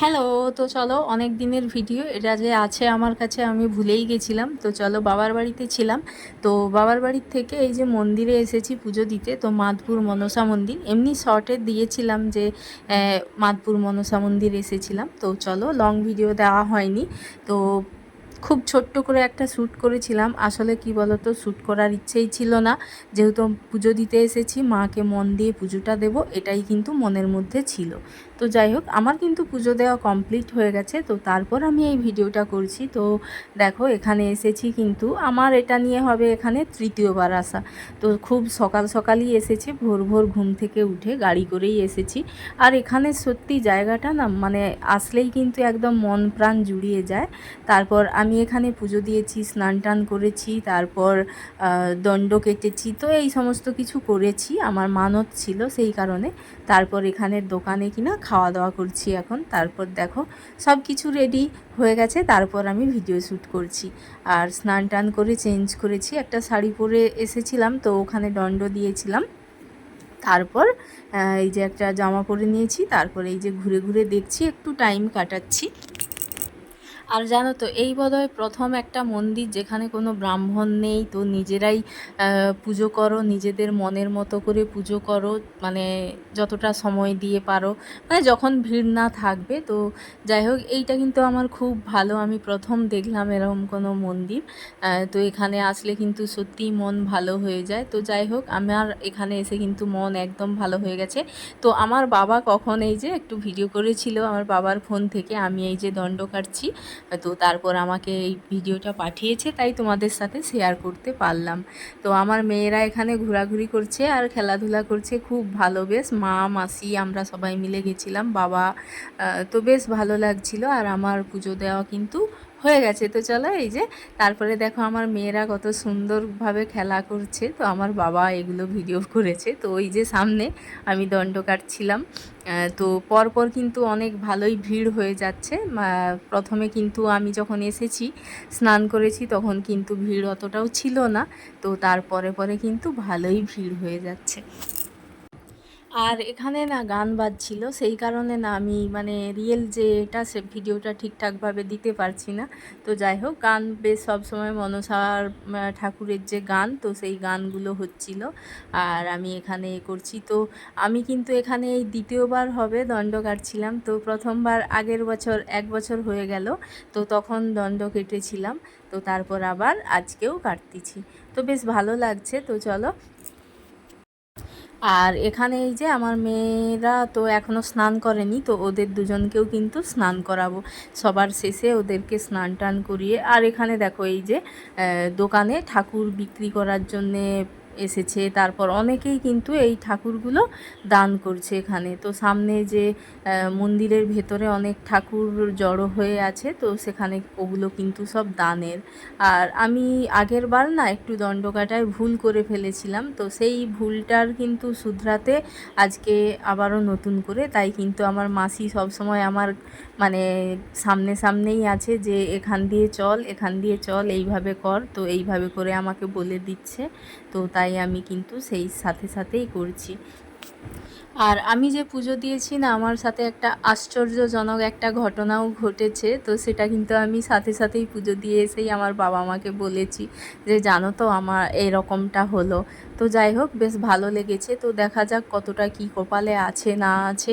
Hello, তো চলো অনেক দিনের ভিডিও। এটা যে আছে আমার কাছে আমি ভুলেই গেছিলাম। তো চলো বাবার বাড়িতে ছিলাম। তো বাবার বাড়ির থেকে এই যে মন্দিরে এসেছি পুজো দিতে, তো মাধপুর মনসা মন্দির। এমনি শর্টে দিয়েছিলাম যে মাধপুর মনসা মন্দির এসেছিলাম। তো চলো লং ভিডিও দেওয়া হয়নি। তো খুব ছোট্ট করে একটা শ্যুট করেছিলাম। আসলে কি বলতো শ্যুট করার ইচ্ছেই ছিল না। যেহেতু পুজো দিতে এসেছি, মাকে মন দিয়ে পুজোটা দেব, এটাই কিন্তু মনের মধ্যে ছিল। তো যাই হোক, আমার কিন্তু পুজো দেওয়া কমপ্লিট হয়ে গেছে। তো তারপর আমি এই ভিডিওটা করছি। তো দেখো, এখানে এসেছি কিন্তু আমার এটা নিয়ে হবে এখানে তৃতীয়বার আসা। তো খুব সকাল সকালই এসেছি, ভোর ভোর ঘুম থেকে উঠে গাড়ি করেই এসেছি। আর এখানে সত্যি জায়গাটা না মানে আসলেই কিন্তু একদম মন প্রাণ জুড়িয়ে যায়। তারপর আমি এখানে পুজো দিয়েছি, স্নান টান করেছি, তারপর দণ্ড কেটেছি। তো এই সমস্ত কিছু করেছি, আমার মানত ছিল সেই কারণে। তারপর এখানের দোকানে কিনা খাওয়া দাওয়া করছি এখন। তারপর দেখো সব কিছু রেডি হয়ে গেছে, তারপর আমি ভিডিও শ্যুট করছি। আর স্নান টান করে চেঞ্জ করেছি, একটা শাড়ি পরে এসেছিলাম, তো ওখানে দণ্ড দিয়েছিলাম। তারপর এই যে একটা জামা পরে নিয়েছি, তারপর এই যে ঘুরে ঘুরে দেখছি, একটু টাইম কাটাচ্ছি। আর জানো তো, এই বোধহয় প্রথম একটা মন্দির যেখানে কোনো ব্রাহ্মণ নেই, তো নিজেরাই পুজো করো, নিজেদের মনের মতো করে পুজো করো মানে যতটা সময় দিয়ে পারো। মানে যখন ভিড় না থাকবে, তো যাই হোক, এইটা কিন্তু আমার খুব ভালো, আমি প্রথম দেখলাম এরকম কোনো মন্দির। তো এখানে আসলে কিন্তু সত্যিই মন ভালো হয়ে যায়। তো যাই হোক, আমার এখানে এসে কিন্তু মন একদম ভালো হয়ে গেছে। তো আমার বাবা কখন এই যে একটু ভিডিও করেছিল, আমার বাবার ফোন থেকে আমি এই যে দণ্ড কাটছি। তো তারপর আমাকে এই ভিডিওটা পাঠিয়েছে, তাই তোমাদের সাথে শেয়ার করতে পারলাম। তো আমার মেয়েরা এখানে ঘোরাঘুরি করছে আর খেলাধুলা করছে খুব ভালো, বেশ। মা, মাসি আমরা সবাই মিলে গেছিলাম, বাবা তো বেশ ভালো লাগছিল। আর আমার পুজো দেওয়া কিন্তু হয়ে গেছে। তো চলো এই যে, তারপরে দেখো আমার মেয়েরা কত সুন্দরভাবে খেলা করছে। তো আমার বাবা এগুলো ভিডিও করেছে। তো ওই যে সামনে আমি দণ্ড কাটছিলাম। তো পরপর কিন্তু অনেক ভালোই ভিড় হয়ে যাচ্ছে। প্রথমে কিন্তু আমি যখন এসেছি, স্নান করেছি, তখন কিন্তু ভিড় অতটাও ছিল না। তো তারপরে পরে কিন্তু ভালোই ভিড় হয়ে যাচ্ছে। আর এখানে না গান বাজছিল, সেই কারণে না আমি মানে রিয়েল যে এটা সে ভিডিওটা ঠিকঠাকভাবে দিতে পারছি না। তো যাই হোক, গান বেশ সবসময় মনসার ঠাকুরের যে গান, তো সেই গানগুলো হচ্ছিল। আর আমি এখানে করছি। তো আমি কিন্তু এখানে এই দ্বিতীয়বার হবে দণ্ড কাটছিলাম। তো প্রথমবার আগের বছর, এক বছর হয়ে গেল, তো তখন দণ্ড কেটেছিলাম। তো তারপর আবার আজকেও কাটতেছি। তো বেশ ভালো লাগছে। তো চলো আর এখানে এই যে আমার মেয়েরা তো এখনও স্নান করেনি, তো ওদের দুজনকেও কিন্তু স্নান করাবো। সবার শেষে ওদেরকে স্নান টান করিয়ে, আর এখানে দেখো এই যে দোকানে ঠাকুর বিক্রি করার জন্যে এসেছে। তারপর অনেকেই কিন্তু এই ঠাকুরগুলো দান করছে এখানে। তো সামনে যে মন্দিরের ভেতরে অনেক ঠাকুর জড়ো হয়ে আছে, তো সেখানে ওগুলো কিন্তু সব দানের। আর আমি আগের বার না একটু দণ্ডকাটায় ভুল করে ফেলেছিলাম, তো সেই ভুলটার কিন্তু শুধরাতে আজকে আবারও নতুন করে। তাই কিন্তু আমার মাসি সবসময় আমার মানে সামনে সামনেই আছে যে, এখান দিয়ে চল, এখান দিয়ে চল, এইভাবে কর। তো এইভাবে করে আমাকে বলে দিচ্ছে। তো আমি কিন্তু সেই সাথে সাথেই করছি। আর আমি যে পুজো দিয়েছি না, আমার সাথে একটা আশ্চর্যজনক একটা ঘটনাও ঘটেছে। তো সেটা কিন্তু আমি সাথে সাথেই পুজো দিয়ে এসেই আমার বাবা মাকে বলেছি যে, জানো তো, আমার এরকমটা হলো। তো যাই হোক, বেশ ভালো লেগেছে। তো দেখা যাক কতটা কি কপালে আছে, না আছে।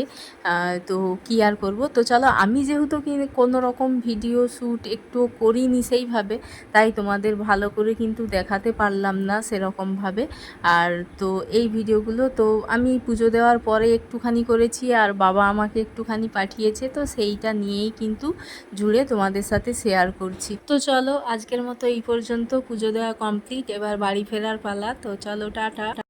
তো কি আর করব? তো চলো, আমি যেহেতু কি কোনো রকম ভিডিও শ্যুট একটু করিনি সেইভাবে, তাই তোমাদের ভালো করে কিন্তু দেখাতে পারলাম না সেরকমভাবে। আর তো এই ভিডিওগুলো, তো আমি পুজো দেওয়ার পরে একটুখানি করেছি, আর বাবা আমাকে একটুখানি পাঠিয়েছে, তো সেইটা নিয়েই কিন্তু জুড়ে তোমাদের সাথে শেয়ার করছি। তো চলো, আজকের মতো এই পর্যন্ত পুজো দেওয়া কমপ্লিট, এবার বাড়ি ফেরার পালা। তো চলো টাটা।